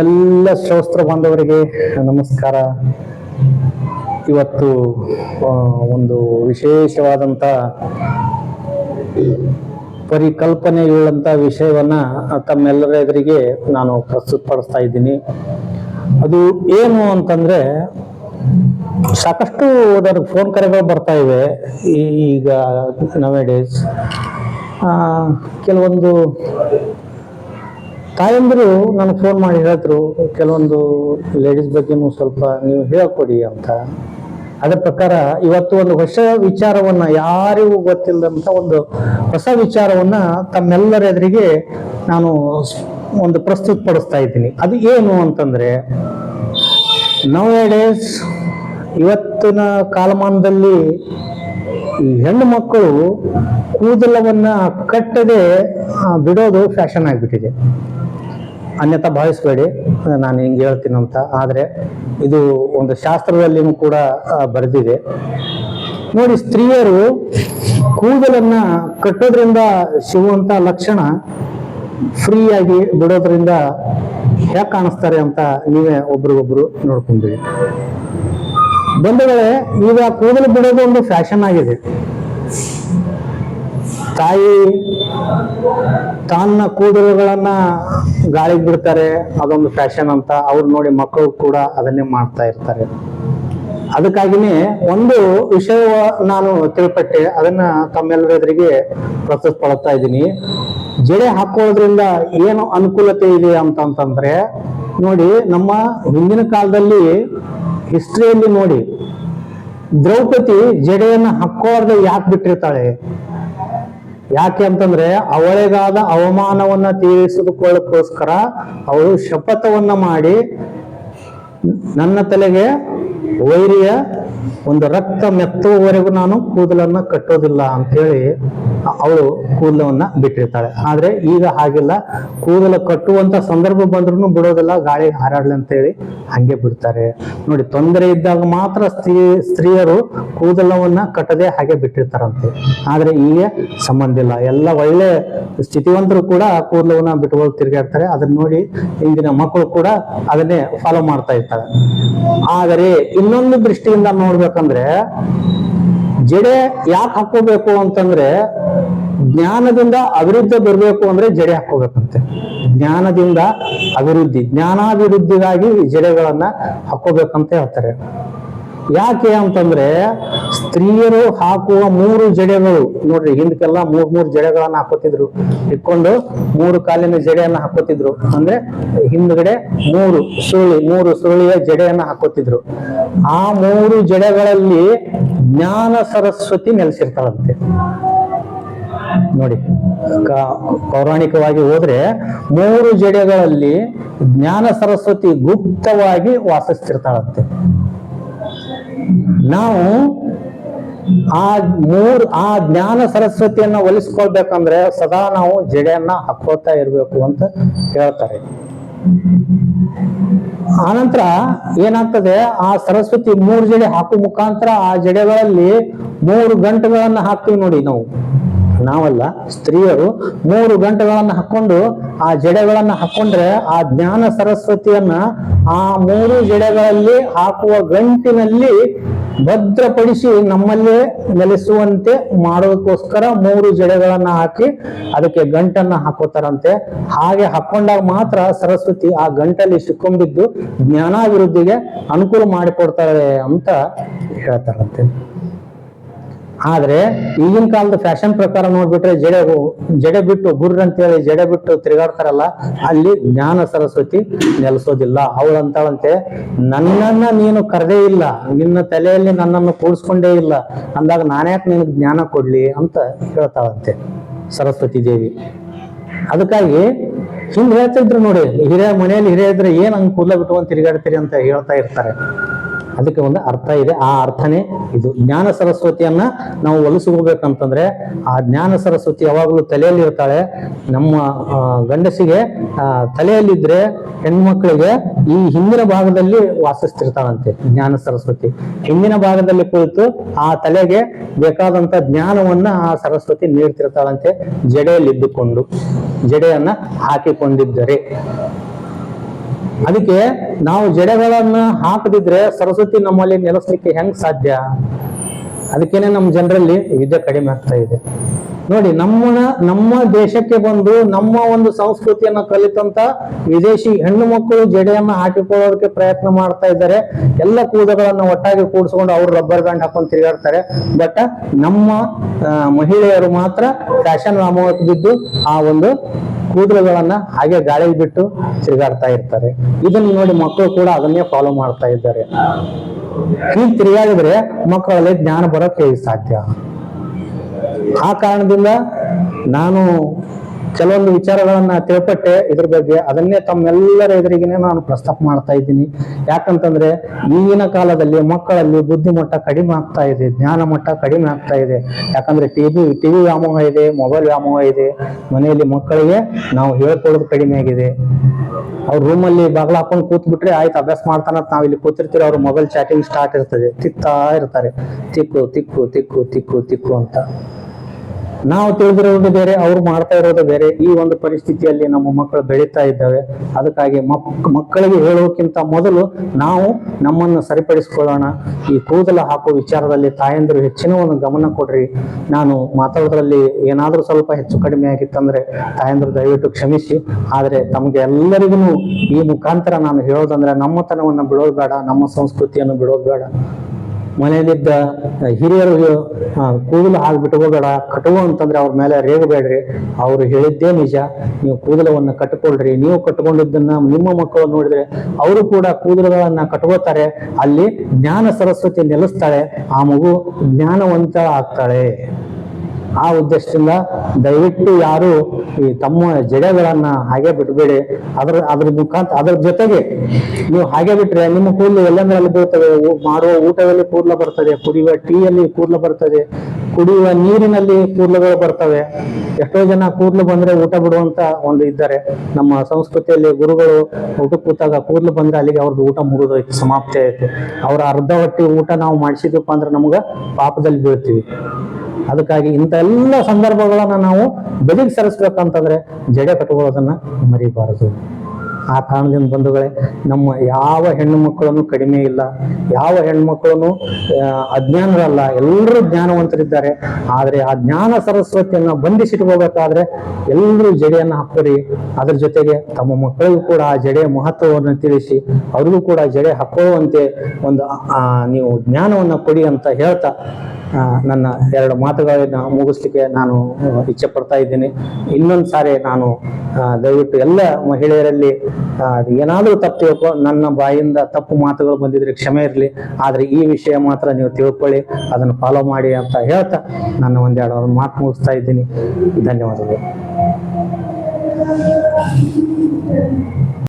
ಎಲ್ಲ ಶೋಸ್ತ್ರ ಬಾಂಧವರಿಗೆ ನಮಸ್ಕಾರ. ಇವತ್ತು ಒಂದು ವಿಶೇಷವಾದಂಥ ಪರಿಕಲ್ಪನೆಯುಳ್ಳಂಥ ವಿಷಯವನ್ನ ತಮ್ಮೆಲ್ಲರ ಎದುರಿಗೆ ನಾನು ಪ್ರಸ್ತುತಪಡಿಸ್ತಾ ಇದ್ದೀನಿ. ಅದು ಏನು ಅಂತಂದ್ರೆ, ಸಾಕಷ್ಟು ಅದರ ಫೋನ್ ಕರೆಗಳು ಬರ್ತಾ ಇವೆ ಈಗ ನವೆ ಡೇಸ್ ಕೆಲವೊಂದು ತಾಯಂದಿರು ನನಗೆ ಫೋನ್ ಮಾಡಿ ಹೇಳಿದ್ರು, ಕೆಲವೊಂದು ಲೇಡೀಸ್ ಬಗ್ಗೆನೂ ಸ್ವಲ್ಪ ನೀವು ಹೇಳಿಕೊಡಿ ಅಂತ. ಅದರ ಪ್ರಕಾರ ಇವತ್ತು ಒಂದು ಹೊಸ ವಿಚಾರವನ್ನ ಯಾರಿಗೂ ಗೊತ್ತಿಲ್ಲದಂತ ಒಂದು ಹೊಸ ವಿಚಾರವನ್ನ ತಮ್ಮೆಲ್ಲರ ಎದುರಿಗೆ ನಾನು ಒಂದು ಪ್ರಸ್ತುತಪಡಿಸ್ತಾ ಇದ್ದೀನಿ. ಅದು ಏನು ಅಂತಂದ್ರೆ ನೌ ಡೇಸ್ ಇವತ್ತಿನ ಕಾಲಮಾನದಲ್ಲಿ ಹೆಣ್ಣು ಮಕ್ಕಳು ಕೂದಲವನ್ನ ಕಟ್ಟದೆ ಬಿಡೋದು ಫ್ಯಾಷನ್ ಆಗಿಬಿಟ್ಟಿದೆ. ಅನ್ಯತಾ ಭಾವಿಸ್ಬೇಡಿ, ನಾನು ಹಿಂಗೆ ಹೇಳ್ತೀನಿ ಅಂತ. ಆದರೆ ಇದು ಒಂದು ಶಾಸ್ತ್ರದಲ್ಲಿಯೂ ಕೂಡ ಬರೆದಿದೆ. ನೋಡಿ, ಸ್ತ್ರೀಯರು ಕೂದಲನ್ನ ಕಟ್ಟೋದ್ರಿಂದ ಸಿಗುವಂತ ಲಕ್ಷಣ ಫ್ರೀಯಾಗಿ ಬಿಡೋದ್ರಿಂದ ಹೇಗೆ ಕಾಣಿಸ್ತಾರೆ ಅಂತ ನೀವೇ ಒಬ್ರಿಗೊಬ್ರು ನೋಡ್ಕೊಂಡಿರಿ. ಬಂಧುಗಳೇ ಈಗ ಕೂದಲು ಬಿಡೋದು ಒಂದು ಫ್ಯಾಷನ್ ಆಗಿದೆ. ತಾಯಿ ತನ್ನ ಕೂದಲುಗಳನ್ನ ಗಾಳಿಗೆ ಬಿಡ್ತಾರೆ, ಅದೊಂದು ಫ್ಯಾಷನ್ ಅಂತ ಅವ್ರು ನೋಡಿ ಮಕ್ಕಳು ಕೂಡ ಅದನ್ನೇ ಮಾಡ್ತಾ ಇರ್ತಾರೆ. ಅದಕ್ಕಾಗಿನೇ ಒಂದು ವಿಷಯ ನಾನು ತಿಳ್ಪಟ್ಟೆ, ಅದನ್ನ ತಮ್ಮೆಲ್ಲರೆದುರಿಗೆ ಪ್ರಸ್ತುತಪಡುತ್ತಾ ಪ್ರಸ್ತುತಪಡ್ತಾ ಇದ್ದೀನಿ. ಜಡೆ ಹಾಕೊಳ್ಳೋದ್ರಿಂದ ಏನು ಅನುಕೂಲತೆ ಇದೆ ಅಂತಂತಂದ್ರೆ, ನೋಡಿ ನಮ್ಮ ಹಿಂದಿನ ಕಾಲದಲ್ಲಿ ಹಿಸ್ಟ್ರಿಯಲ್ಲಿ ನೋಡಿ, ದ್ರೌಪದಿ ಜಡೆಯನ್ನು ಹಾಕೋರ್ದೆ ಯಾಕೆ ಬಿಟ್ಟಿರ್ತಾಳೆ? ಯಾಕೆ ಅಂತಂದ್ರೆ ಅವಳಿಗಾದ ಅವಮಾನವನ್ನ ತೀರಿಸಿಕೊಳ್ಳಕ್ಕೋಸ್ಕರ ಅವಳು ಶಪಥವನ್ನ ಮಾಡಿ ನನ್ನ ತಲೆಗೆ ವೈರಿಯ ಒಂದು ರಕ್ತ ಮೆತ್ತುವವರೆಗೂ ನಾನು ಕೂದಲನ್ನ ಕಟ್ಟೋದಿಲ್ಲ ಅಂತೇಳಿ ಅವಳು ಕೂದಲವನ್ನ ಬಿಟ್ಟಿರ್ತಾಳೆ. ಆದ್ರೆ ಈಗ ಹಾಗಿಲ್ಲ. ಕೂದಲ ಕಟ್ಟುವಂತ ಸಂದರ್ಭ ಬಂದ್ರೂ ಬಿಡೋದಿಲ್ಲ, ಗಾಳಿ ಹಾರಾಡ್ಲಿ ಅಂತೇಳಿ ಹಂಗೆ ಬಿಡ್ತಾರೆ. ನೋಡಿ, ತೊಂದರೆ ಇದ್ದಾಗ ಮಾತ್ರ ಸ್ತ್ರೀ, ಸ್ತ್ರೀಯರು ಕೂದಲವನ್ನ ಕಟ್ಟದೆ ಹಾಗೆ ಬಿಟ್ಟಿರ್ತಾರಂತೆ. ಆದ್ರೆ ಈಗ ಸಂಬಂಧ ಇಲ್ಲ. ಎಲ್ಲ ಒಳ್ಳೆ ಸ್ಥಿತಿವಂತರು ಕೂಡ ಕೂದಲವನ್ನ ಬಿಟ್ಕೊಂಡು ತಿರುಗಾಡ್ತಾರೆ ಅದನ್ನ ನೋಡಿ ಇಂದಿನ ಮಕ್ಕಳು ಕೂಡ ಅದನ್ನೇ ಫಾಲೋ ಮಾಡ್ತಾ ಇರ್ತಾರೆ. ಆದರೆ ಇನ್ನೊಂದು ದೃಷ್ಟಿಯಿಂದ ನೋಡ್ಬೇಕಂದ್ರೆ ಜಡೆ ಯಾಕೆ ಹಾಕೋಬೇಕು ಅಂತಂದ್ರೆ ಜ್ಞಾನದಿಂದ ಅಭಿವೃದ್ಧಿ ಬರಬೇಕು ಅಂದ್ರೆ ಜಡೆ ಹಾಕೋಬೇಕಂತೆ ಜ್ಞಾನದಿಂದ ಅಭಿವೃದ್ಧಿ ಜ್ಞಾನಾಭಿವೃದ್ಧಿಗಾಗಿ ಜಡೆಗಳನ್ನ ಹಾಕೋಬೇಕಂತ ಹೇಳ್ತಾರೆ. ಯಾಕೆ ಅಂತಂದ್ರೆ ಸ್ತ್ರೀಯರು ಹಾಕುವ ಮೂರು ಜಡೆಗಳು. ನೋಡ್ರಿ ಹಿಂದಕ್ಕೆಲ್ಲ ಮೂರ್ ಮೂರು ಜಡೆಗಳನ್ನ ಹಾಕೋತಿದ್ರು. ಇಟ್ಕೊಂಡು ಮೂರು ಕಾಲಿನ ಜಡೆಯನ್ನ ಹಾಕೋತಿದ್ರು. ಅಂದ್ರೆ ಹಿಂದ್ಗಡೆ ಮೂರು ಸುರುಳಿ, ಮೂರು ಸುರುಳಿಯ ಜಡೆಯನ್ನ ಹಾಕೋತಿದ್ರು. ಆ ಮೂರು ಜಡೆಗಳಲ್ಲಿ ಜ್ಞಾನ ಸರಸ್ವತಿ ನೆಲೆಸಿರ್ತಾಳಂತೆ. ನೋಡಿ ಪೌರಾಣಿಕವಾಗಿ ಹೋದ್ರೆ ಮೂರು ಜಡೆಗಳಲ್ಲಿ ಜ್ಞಾನ ಸರಸ್ವತಿ ಗುಪ್ತವಾಗಿ ವಾಸಿಸ್ತಿರ್ತಾಳಂತೆ. ನಾವು ಆ ಮೂರ್, ಆ ಜ್ಞಾನ ಸರಸ್ವತಿಯನ್ನ ಒಲಿಸ್ಕೊಳ್ಬೇಕಂದ್ರೆ ಸದಾ ನಾವು ಜಡೆಯನ್ನ ಹಾಕೋತಾ ಇರ್ಬೇಕು ಅಂತ ಹೇಳ್ತಾರೆ. ಆನಂತರ ಏನಾಗ್ತದೆ, ಆ ಸರಸ್ವತಿ ಮೂರು ಜಡೆ ಹಾಕುವ ಮುಖಾಂತರ ಆ ಜಡೆಗಳಲ್ಲಿ ಮೂರು ಗಂಟೆಗಳನ್ನ ಹಾಕ್ತೀವಿ ನೋಡಿ ನಾವು. ನಾವಲ್ಲ, ಸ್ತ್ರೀಯರು ಮೂರು ಗಂಟೆಗಳನ್ನ ಹಾಕೊಂಡು ಆ ಜಡೆಗಳನ್ನ ಹಾಕೊಂಡ್ರೆ ಆ ಜ್ಞಾನ ಸರಸ್ವತಿಯನ್ನ ಆ ಮೂರು ಜಡೆಗಳಲ್ಲಿ ಹಾಕುವ ಗಂಟಿನಲ್ಲಿ ಭದ್ರಪಡಿಸಿ ನಮ್ಮಲ್ಲೇ ನೆಲೆಸುವಂತೆ ಮಾಡೋದಕ್ಕೋಸ್ಕರ ಮೂರು ಜಡೆಗಳನ್ನ ಹಾಕಿ ಅದಕ್ಕೆ ಗಂಟನ್ನ ಹಾಕೋತಾರಂತೆ. ಹಾಗೆ ಹಾಕೊಂಡಾಗ ಮಾತ್ರ ಸರಸ್ವತಿ ಆ ಗಂಟಲ್ಲಿ ಸಿಕ್ಕೊಂಡಿದ್ದು ಜ್ಞಾನಾಭಿವೃದ್ಧಿಗೆ ಅನುಕೂಲ ಮಾಡಿಕೊಡ್ತಾರೆ ಅಂತ ಹೇಳ್ತಾರಂತೆ. ಆದ್ರೆ ಈಗಿನ ಕಾಲದ ಫ್ಯಾಷನ್ ಪ್ರಕಾರ ನೋಡ್ಬಿಟ್ರೆ ಜಡೆ ಜಡೆ ಬಿಟ್ಟು ಗುರ್ರ ಅಂತೇಳಿ ಜಡೆ ಬಿಟ್ಟು ತಿರುಗಾಡ್ತಾರಲ್ಲ, ಅಲ್ಲಿ ಜ್ಞಾನ ಸರಸ್ವತಿ ನೆಲೆಸೋದಿಲ್ಲ. ಅವಳಂತಾಳಂತೆ, ನನ್ನನ್ನ ನೀನು ಕರೆದೇ ಇಲ್ಲ. ನಿನ್ನ ತಲೆಯಲ್ಲಿ ನನ್ನನ್ನು ಕೂಡಿಸ್ಕೊಂಡೇ ಇಲ್ಲ. ಅಂದಾಗ ನಾನ್ಯಾಕೆ ನಿನಗೆ ಜ್ಞಾನ ಕೊಡ್ಲಿ? ಅಂತ ಹೇಳ್ತಾಳಂತೆ ಸರಸ್ವತಿ ದೇವಿ. ಅದಕ್ಕಾಗಿ ಹಿಂದ್ ಹೇಳ್ತಿದ್ರು ನೋಡಿ, ಹಿರಿಯ ಮನೆಯಲ್ಲಿ ಹಿರಿಯ ಇದ್ರೆ ಏನ್ ಹಂಗ್ ಕೂದಲ ಬಿಟ್ಕೊಂಡು ತಿರುಗಾಡ್ತೀರಿ? ಅಂತ ಹೇಳ್ತಾ ಇರ್ತಾರೆ. ಅದಕ್ಕೆ ಒಂದು ಅರ್ಥ ಇದೆ. ಆ ಅರ್ಥನೇ ಇದು. ಜ್ಞಾನ ಸರಸ್ವತಿಯನ್ನ ನಾವು ಒಲಿಸ್ಕೋಬೇಕಂತಂದ್ರೆ ಆ ಜ್ಞಾನ ಸರಸ್ವತಿ ಯಾವಾಗಲೂ ತಲೆಯಲ್ಲಿ ಇರ್ತಾಳೆ. ನಮ್ಮ ಗಂಡಸಿಗೆ ತಲೆಯಲ್ಲಿದ್ರೆ ಹೆಣ್ಮಕ್ಳಿಗೆ ಈ ಹಿಂದಿನ ಭಾಗದಲ್ಲಿ ವಾಸಿಸ್ತಿರ್ತಾಳಂತೆ ಜ್ಞಾನ ಸರಸ್ವತಿ. ಹಿಂದಿನ ಭಾಗದಲ್ಲಿ ಕುಳಿತು ಆ ತಲೆಗೆ ಬೇಕಾದಂತ ಜ್ಞಾನವನ್ನ ಆ ಸರಸ್ವತಿ ನೀಡ್ತಿರ್ತಾಳಂತೆ ಜಡೆಯಲ್ಲಿ ಇದ್ದುಕೊಂಡು ಜಡೆಯನ್ನ ಹಾಕಿಕೊಂಡಿದ್ದರೆ. ಅದಕ್ಕೆ ನಾವು ಜಡೆಗಳನ್ನ ಹಾಕದಿದ್ರೆ ಸರಸ್ವತಿ ನಮ್ಮಲ್ಲಿ ನೆಲೆಸಲಿಕ್ಕೆ ಹೆಂಗ್ ಸಾಧ್ಯ? ಅದಕ್ಕೇನೆ ನಮ್ಮ ಜನರಲ್ಲಿ ವಿದ್ಯೆ ಕಡಿಮೆ ಆಗ್ತಾ ಇದೆ. ನೋಡಿ ನಮ್ಮ ನಮ್ಮ ದೇಶಕ್ಕೆ ಬಂದು ನಮ್ಮ ಒಂದು ಸಂಸ್ಕೃತಿಯನ್ನ ಕಲಿತಂತ ವಿದೇಶಿ ಹೆಣ್ಣು ಮಕ್ಕಳು ಜಡೆಯನ್ನ ಹಾಕಿಕೊಳ್ಳೋದಕ್ಕೆ ಪ್ರಯತ್ನ ಮಾಡ್ತಾ ಇದ್ದಾರೆ. ಎಲ್ಲ ಕೂದಗಳನ್ನು ಒಟ್ಟಾಗಿ ಕೂಡಿಸ್ಕೊಂಡು ಅವ್ರು ರಬ್ಬರ್ ಬ್ಯಾಂಡ್ ಹಾಕೊಂಡು ತಿರುಗಾಡ್ತಾರೆ. ಬಟ್ ನಮ್ಮ ಮಹಿಳೆಯರು ಮಾತ್ರ ಫ್ಯಾಷನ್ ವ್ಯಾಮೋಹಕ್ಕೆ ಬಿದ್ದು ಆ ಒಂದು ಕೂದಲುಗಳನ್ನ ಹಾಗೆ ಗಾಳಿಗೆ ಬಿಟ್ಟು ತಿರುಗಾಡ್ತಾ ಇರ್ತಾರೆ. ಇದನ್ನ ನೋಡಿ ಮಕ್ಕಳು ಕೂಡ ಅದನ್ನೇ ಫಾಲೋ ಮಾಡ್ತಾ ಇದ್ದಾರೆ. ಹೀಗೆ ತಿರುಗಾಡಿದ್ರೆ ಮಕ್ಕಳಲ್ಲಿ ಜ್ಞಾನ ಬರೋಕೆ ಸಾಧ್ಯ. ಆ ಕಾರಣದಿಂದ ನಾನು ಕೆಲವೊಂದು ವಿಚಾರಗಳನ್ನ ತಿಳ್ಪಟ್ಟೆ ಇದ್ರ ಬಗ್ಗೆ, ಅದನ್ನೇ ತಮ್ಮೆಲ್ಲರ ಎದುರಿಗೆನೆ ನಾನು ಪ್ರಸ್ತಾಪ ಮಾಡ್ತಾ ಇದ್ದೀನಿ. ಯಾಕಂತಂದ್ರೆ, ಈಗಿನ ಕಾಲದಲ್ಲಿ ಮಕ್ಕಳಲ್ಲಿ ಬುದ್ಧಿಮಟ್ಟ ಕಡಿಮೆ ಆಗ್ತಾ ಇದೆ, ಜ್ಞಾನ ಮಟ್ಟ ಕಡಿಮೆ ಆಗ್ತಾ ಇದೆ. ಯಾಕಂದ್ರೆ ಟಿವಿ ಟಿವಿ ವ್ಯಾಮೋಹ ಇದೆ, ಮೊಬೈಲ್ ವ್ಯಾಮೋಹ ಇದೆ. ಮನೆಯಲ್ಲಿ ಮಕ್ಕಳಿಗೆ ನಾವು ಹೇಳ್ಕೊಳ್ಳೋದು ಕಡಿಮೆ ಆಗಿದೆ. ಅವ್ರ ರೂಮಲ್ಲಿ ಬಾಗ್ಲ ಹಾಕೊಂಡು ಕೂತ್ ಬಿಟ್ರೆ ಆಯ್ತು, ಅಭ್ಯಾಸ ಮಾಡ್ತಾನ ನಾವ್ ಇಲ್ಲಿ ಕೂತಿರ್ತೀವಿ ಅವ್ರ ಮೊಬೈಲ್ ಚಾಟಿಂಗ್ ಸ್ಟಾರ್ಟ್ ಇರ್ತದೆ. ತಿಕ್ತಾ ಇರ್ತಾರೆ. ತಿಕ್ಕು ತಿಕ್ಕು ತಿಕ್ಕು ತಿಕ್ಕು ತಿಕ್ಕು ಅಂತ. ನಾವು ತಿಳಿದಿರೋದು ಬೇರೆ, ಅವ್ರು ಮಾಡ್ತಾ ಇರೋದು ಬೇರೆ. ಈ ಒಂದು ಪರಿಸ್ಥಿತಿಯಲ್ಲಿ ನಮ್ಮ ಮಕ್ಕಳು ಬೆಳೀತಾ ಇದ್ದಾವೆ. ಅದಕ್ಕಾಗಿ ಮಕ್, ಮಕ್ಕಳಿಗೆ ಹೇಳೋಕ್ಕಿಂತ ಮೊದಲು ನಾವು ನಮ್ಮನ್ನು ಸರಿಪಡಿಸಿಕೊಳ್ಳೋಣ. ಈ ಕೂದಲು ಹಾಕುವ ವಿಚಾರದಲ್ಲಿ ತಾಯಂದಿರು ಹೆಚ್ಚಿನ ಒಂದು ಗಮನ ಕೊಡ್ರಿ. ನಾನು ಮಾತಾಡೋದ್ರಲ್ಲಿ ಏನಾದರೂ ಸ್ವಲ್ಪ ಹೆಚ್ಚು ಕಡಿಮೆ ಆಗಿತ್ತಂದ್ರೆ ತಾಯಂದಿರು ದಯವಿಟ್ಟು ಕ್ಷಮಿಸಿ. ಆದರೆ ತಮಗೆ ಎಲ್ಲರಿಗೂ ಈ ಮುಖಾಂತರ ನಾನು ಹೇಳೋದಂದ್ರೆ ನಮ್ಮತನವನ್ನು ಬಿಡೋದು ಬೇಡ, ನಮ್ಮ ಸಂಸ್ಕೃತಿಯನ್ನು ಬಿಡೋದು ಬೇಡ. ಮನೆಯಲ್ಲಿದ್ದ ಹಿರಿಯರು ಕೂದಲು ಹಾಕ್ಬಿಟ್ಟು ಹೋಗಬೇಡ ಕಟ್ಟುವ ಅಂತಂದ್ರೆ ಅವ್ರ ಮೇಲೆ ರೇಗಬೇಡ್ರಿ ಅವರು ಹೇಳಿದ್ದೇ ನಿಜ, ನೀವು ಕೂದಲವನ್ನು ಕಟ್ಟಿಕೊಳ್ಳ್ರಿ ನೀವು ಕಟ್ಟಿಕೊಂಡಿದ್ದನ್ನ ನಿಮ್ಮ ಮಕ್ಕಳು ನೋಡಿದ್ರೆ ಅವರು ಕೂಡ ಕೂದಲುಗಳನ್ನ ಕಟ್ಕೋತಾರೆ. ಅಲ್ಲಿ ಜ್ಞಾನ ಸರಸ್ವತಿ ನೆಲೆಸ್ತಾಳೆ, ಆ ಮಗು ಜ್ಞಾನವಂತ ಆಗ್ತಾಳೆ. ಆ ಉದ್ದೇಶದಿಂದ ದಯವಿಟ್ಟು ಯಾರು ಈ ತಮ್ಮ ಜಡೆಗಳನ್ನ ಹಾಗೆ ಬಿಟ್ಬೇಡಿ. ಅದ್ರ ಅದ್ರ ಮುಖಾಂತರ ಅದ್ರ ಜೊತೆಗೆ ನೀವು ಹಾಗೆ ಬಿಟ್ರೆ ನಿಮ್ಮ ಕೂದಲು ಎಲ್ಲಂದ್ರೆ ಅಲ್ಲಿ ಬೀಳ್ತವೆ ಮಾಡುವ ಊಟದಲ್ಲಿ ಕೂದಲ ಬರ್ತದೆ, ಕುಡಿಯುವ ಟೀಯಲ್ಲಿ ಕೂದಲು ಬರ್ತದೆ, ಕುಡಿಯುವ ನೀರಿನಲ್ಲಿ ಕೂದಲುಗಳು ಬರ್ತವೆ. ಎಷ್ಟೋ ಜನ ಕೂದಲು ಬಂದ್ರೆ ಊಟ ಬಿಡುವಂತ ಒಂದು ಇದ್ದಾರೆ. ನಮ್ಮ ಸಂಸ್ಕೃತಿಯಲ್ಲಿ ಗುರುಗಳು ಊಟ ಕೂತಾಗ ಕೂದಲು ಬಂದ್ರೆ ಅಲ್ಲಿಗೆ ಅವ್ರದ್ದು ಊಟ ಮುಗಿದೋಯ್ತು ಸಮಾಪ್ತಿ ಆಯ್ತು. ಅವ್ರ ಅರ್ಧ ಹೊಟ್ಟೆ ಊಟ ನಾವು ಮಾಡಿಸಿದಪ್ಪ ಅಂದ್ರೆ ನಮ್ಗ ಪಾಪದಲ್ಲಿ ಬೀಳ್ತೀವಿ. ಅದಕ್ಕಾಗಿ ಇಂಥ ಎಲ್ಲ ಸಂದರ್ಭಗಳನ್ನ ನಾವು ಬದಿಗೆ ಸರಿಸ್ಬೇಕಂತಂದ್ರೆ ಜಡೆ ಕಟ್ಕೊಳ್ಳೋದನ್ನ ಮರಿಬಾರದು. ಆ ಕಾರಣದಿಂದ ಬಂಧುಗಳೇ, ನಮ್ಮ ಯಾವ ಹೆಣ್ಣು ಮಕ್ಕಳನ್ನು ಕಡಿಮೆ ಇಲ್ಲ ಯಾವ ಹೆಣ್ಮಕ್ಳು ಅಜ್ಞಾನರಲ್ಲ, ಎಲ್ಲರೂ ಜ್ಞಾನವಂತರಿದ್ದಾರೆ. ಆದರೆ ಆ ಜ್ಞಾನ ಸರಸ್ವತಿಯನ್ನ ಬಂಧಿಸಿಟ್ಕೋಬೇಕಾದ್ರೆ ಎಲ್ಲರೂ ಜಡೆಯನ್ನ ಹಾಕೋರಿ ಅದ್ರ ಜೊತೆಗೆ ತಮ್ಮ ಮಕ್ಕಳಿಗೂ ಕೂಡ ಆ ಜಡೆಯ ಮಹತ್ವವನ್ನು ತಿಳಿಸಿ, ಅವ್ರಿಗೂ ಕೂಡ ಜಡೆ ಹಾಕೋವಂತೆ ಒಂದು ನೀವು ಜ್ಞಾನವನ್ನ ಕೊಡಿ ಅಂತ ಹೇಳ್ತಾ ನನ್ನ ಎರಡು ಮಾತುಗಳನ್ನ ಮುಗಿಸ್ಲಿಕ್ಕೆ ನಾನು ಇಚ್ಛೆ ಪಡ್ತಾ ಇದ್ದೀನಿ. ಇನ್ನೊಂದು ಸಾರಿ ನಾನು ದಯವಿಟ್ಟು ಎಲ್ಲ ಮಹಿಳೆಯರಲ್ಲಿ ಏನಾದರೂ ತಪ್ಪು ನನ್ನ ಬಾಯಿಂದ ತಪ್ಪು ಮಾತುಗಳು ಬಂದಿದ್ರೆ ಕ್ಷಮೆ ಇರಲಿ. ಆದರೆ ಈ ವಿಷಯ ಮಾತ್ರ ನೀವು ತಿಳ್ಕೊಳ್ಳಿ, ಅದನ್ನು ಫಾಲೋ ಮಾಡಿ ಅಂತ ಹೇಳ್ತಾ ನನ್ನ ಒಂದೆರಡು ಮಾತು ಮುಗಿಸ್ತಾ ಇದ್ದೀನಿ. ಧನ್ಯವಾದಗಳು.